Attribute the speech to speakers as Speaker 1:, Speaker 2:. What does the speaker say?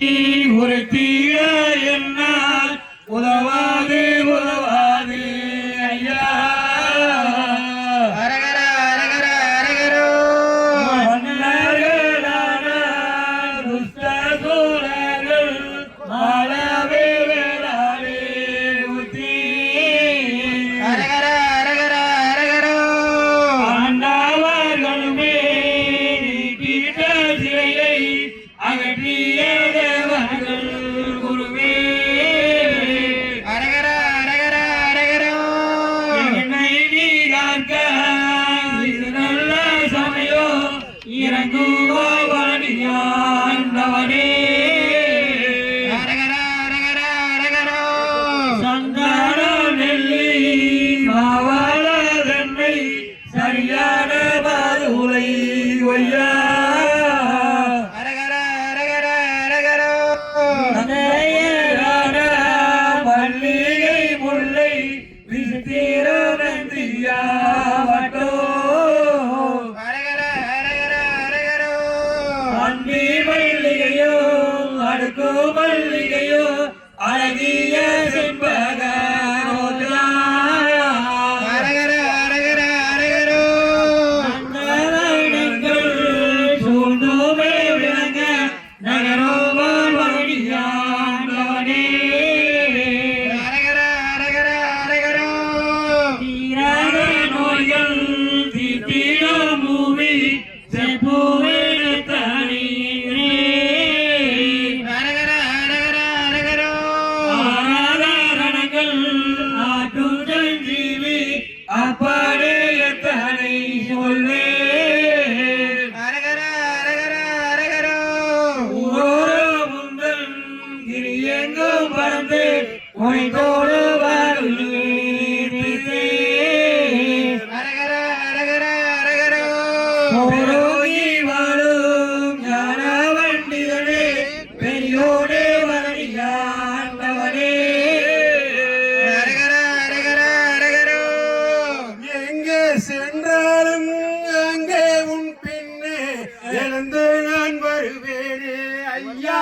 Speaker 1: ஒரு தீர என்னால் உதவாது உதவாது ஐயா. மன்னர்களான துஷ்ட சூரர்கள் மாளவே இறங்குவாண்டவனே சங்கார நெல்லி மாவாள தன்னை சரியான பாதுலை ஒய்யா அடுக்கு மல்லிகையோ அழகி ஒல்வே
Speaker 2: அரகர அரகர அரகரோ.
Speaker 1: முந்தன் இனி எங்கும் பறந்து உனைத்தோடு
Speaker 2: அரகர அரகர அரகரோ. ஓரோகி வாழும் ஞான
Speaker 1: வண்டிகளே பெரியோடு நாளும் அங்கே உன் பின்னே
Speaker 2: எழுந்து நான் வருவேனே
Speaker 1: ஐயா.